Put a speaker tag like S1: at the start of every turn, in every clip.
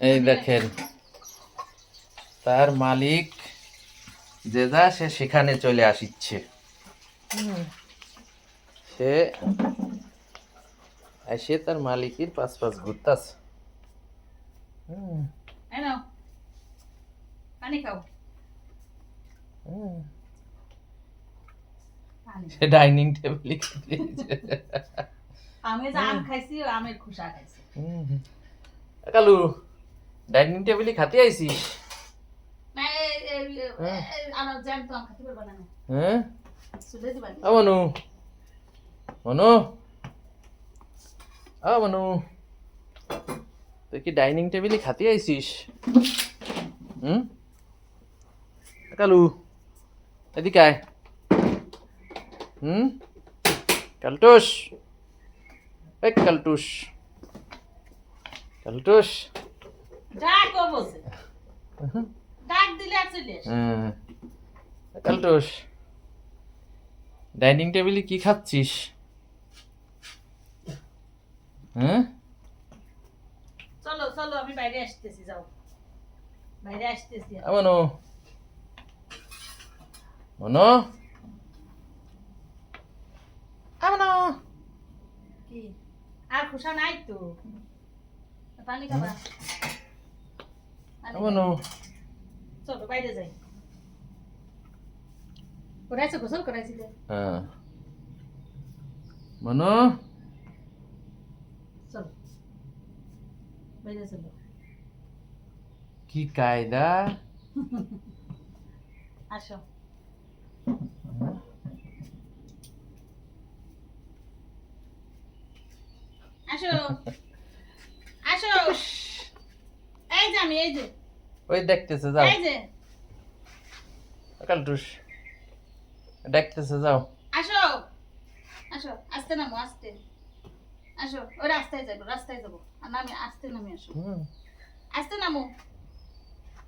S1: এই দেখেন তার মালিক যে যা সে সেখানে চলে আসিচ্ছে। সে এসে তার মালিকের পাশ পাশ ঘুরতাছে সে ডাইনিং টেবিলে
S2: আমি যে আম খাইছি আমের খোসা খাইছি।
S1: কালু ডাইনিং টেবিলে খাতে আইছিস?
S2: না, এই- এই- এই-
S1: হ্যাঁ।
S2: এই আমার জ্যাম তো আম খাইতে পারবা না?
S1: হ্যাঁ মনু। মনু। মনু। তুই কি ডাইনিং টেবিলে খাতে আইছিস? হুম? কালু। এদিকে আয়। হুম? কালটুস এই কালটুস কালটুস কালটুস ডাইনিং টেবিলে কি খাচ্ছিস? হ্যাঁ?
S2: চলো চলো আমি বাইরে আসতেছি যাও। বাইরে আসতেছি
S1: মনো।
S2: কি? আর খোসা নাই তো। পানি খাবা?
S1: মনো
S2: খাবা। চলো বাইরে যাই। করাইছো গোসল করাইছিলে?
S1: হ্যাঁ। মনো?
S2: চলো। বাইরে চলো।
S1: কি কায়দা?
S2: আসো। আসো আসো এই যে আমি এই যে।
S1: ওই দেখতেছে যাও।
S2: এই যে।
S1: কালটুস দেখতেছে যাও।
S2: আসো আসো আস্তে নামো আস্তে। আসো ওই রাস্তায় যাব রাস্তায় যাব। আর নামি আস্তে নামি আসো। আস্তে নামো।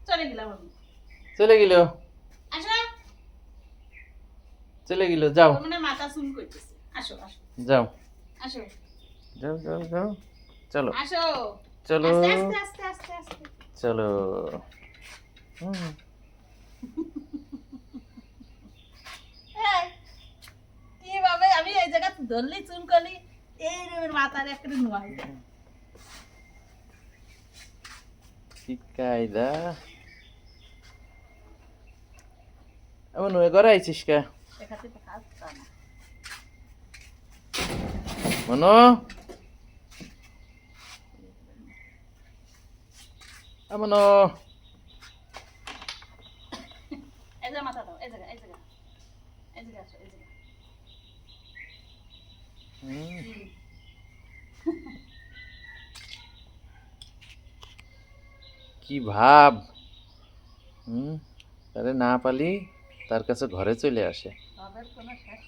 S2: চলে গেলাম আমি।
S1: চলে গেল।
S2: আসো।
S1: চলে গেল যাও।
S2: মানে মাথা চুল করতেছে। আসো আসো।
S1: যাও।
S2: আসো।
S1: যাও যাও যাও। চলো।
S2: আসো।
S1: চলো।
S2: আস্তে আস্তে আস্তে আস্তে।
S1: চলো।
S2: কীভাবে আমি এই জায়গা ধরলি করলি? এই মাথার একটা নোয়াই
S1: কি কায়দা এমন ঘরে আইছিস কে?
S2: দেখাতে পারতা না।
S1: মনো এমন
S2: এই যে মাথা দাও এই জায়গা এই জায়গা এই জায়গা আসো এই
S1: কি ভাব? হুম? তারে না পালি তার কাছে ঘরে চলে আসে।
S2: কোনো শেষ